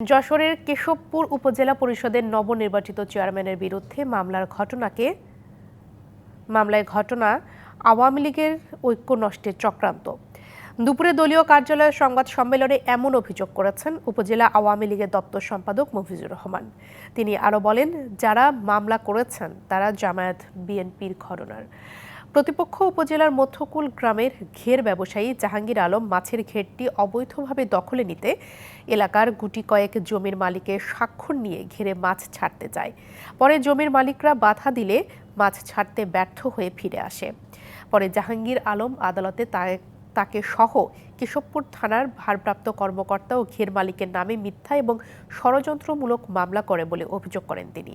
যশোরের কেশবপুর উপজেলা পরিষদের নবনির্বাচিত চেয়ারম্যানের বিরুদ্ধে মামলার ঘটনাকে, মামলায় ঘটনা আওয়ামী লীগের ঐক্য নষ্টের চক্রান্ত। দুপুরে দলীয় কার্যালয়ে সংবাদ সম্মেলনে এমন অভিযোগ করেছেন উপজেলা আওয়ামী লীগের দপ্তর সম্পাদক মফিজুর রহমান। তিনি আরও বলেন, যারা মামলা করেছেন তারা জামায়াত বিএনপির ঘটনার প্রতিপক্ষ উপজেলার মধ্যকুল গ্রামের ঘের ব্যবসায়ী জাহাঙ্গীর আলম মাছের ঘেরটি অবৈধভাবে দখলে নিতে এলাকার গুটি কয়েক জমির মালিকের স্বাক্ষর নিয়ে ঘেরে মাছ ছাড়তে যায় পরে জমির মালিকরা বাধা দিলে মাছ ছাড়তে ব্যর্থ হয়ে ফিরে আসে। পরে জাহাঙ্গীর আলম আদালতে তাকে সহ কেশবপুর থানার ভারপ্রাপ্ত কর্মকর্তা ও ঘের মালিকের নামে মিথ্যা এবং ষড়যন্ত্রমূলক মামলা করে বলে অভিযোগ করেন তিনি।